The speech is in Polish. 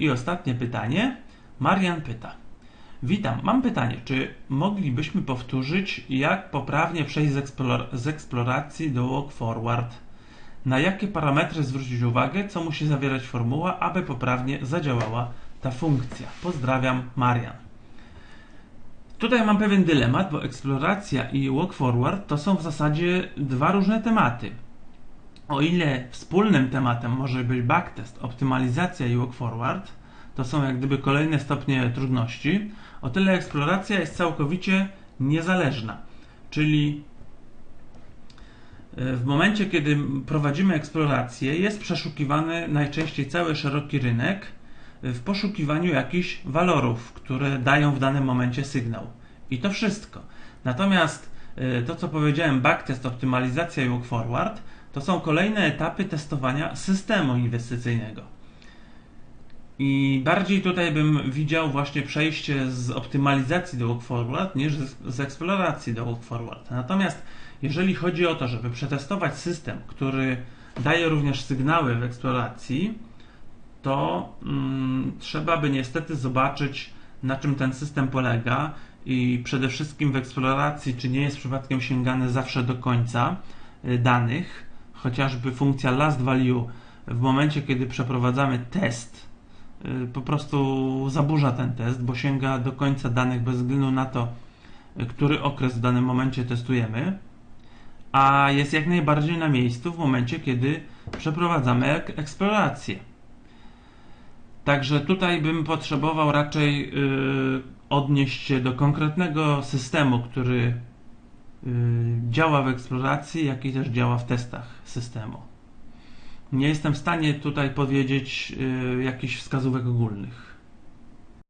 I ostatnie pytanie. Marian pyta. Witam, mam pytanie. Czy moglibyśmy powtórzyć, jak poprawnie przejść z, eksplor z eksploracji do walk forward? Na jakie parametry zwrócić uwagę, co musi zawierać formuła, aby poprawnie zadziałała ta funkcja? Pozdrawiam, Marian. Tutaj mam pewien dylemat, bo eksploracja i walk forward to są w zasadzie dwa różne tematy. O ile wspólnym tematem może być backtest, optymalizacja i walk forward, to są jak gdyby kolejne stopnie trudności, o tyle eksploracja jest całkowicie niezależna. Czyli e, w momencie, kiedy prowadzimy eksplorację, jest przeszukiwany najczęściej cały szeroki rynek w poszukiwaniu jakichś walorów, które dają w danym momencie sygnał. I to wszystko. Natomiast e, to, co powiedziałem, backtest, optymalizacja i walk forward, to są kolejne etapy testowania systemu inwestycyjnego. I bardziej tutaj bym widział właśnie przejście z optymalizacji do walk forward niż z, eksploracji do walk forward. Natomiast jeżeli chodzi o to, żeby przetestować system, który daje również sygnały w eksploracji, to mm, trzeba by niestety zobaczyć, na czym ten system polega i przede wszystkim w eksploracji, czy nie jest przypadkiem sięgane zawsze do końca y, danych, chociażby funkcja last value w momencie, kiedy przeprowadzamy test, y, po prostu zaburza ten test, bo sięga do końca danych bez względu na to, y, który okres w danym momencie testujemy, a jest jak najbardziej na miejscu w momencie, kiedy przeprowadzamy eksplorację. Także tutaj bym potrzebował raczej yy, odnieść się do konkretnego systemu, który działa w eksploracji, jak i też działa w testach systemu. Nie jestem w stanie tutaj powiedzieć yy, jakichś wskazówek ogólnych.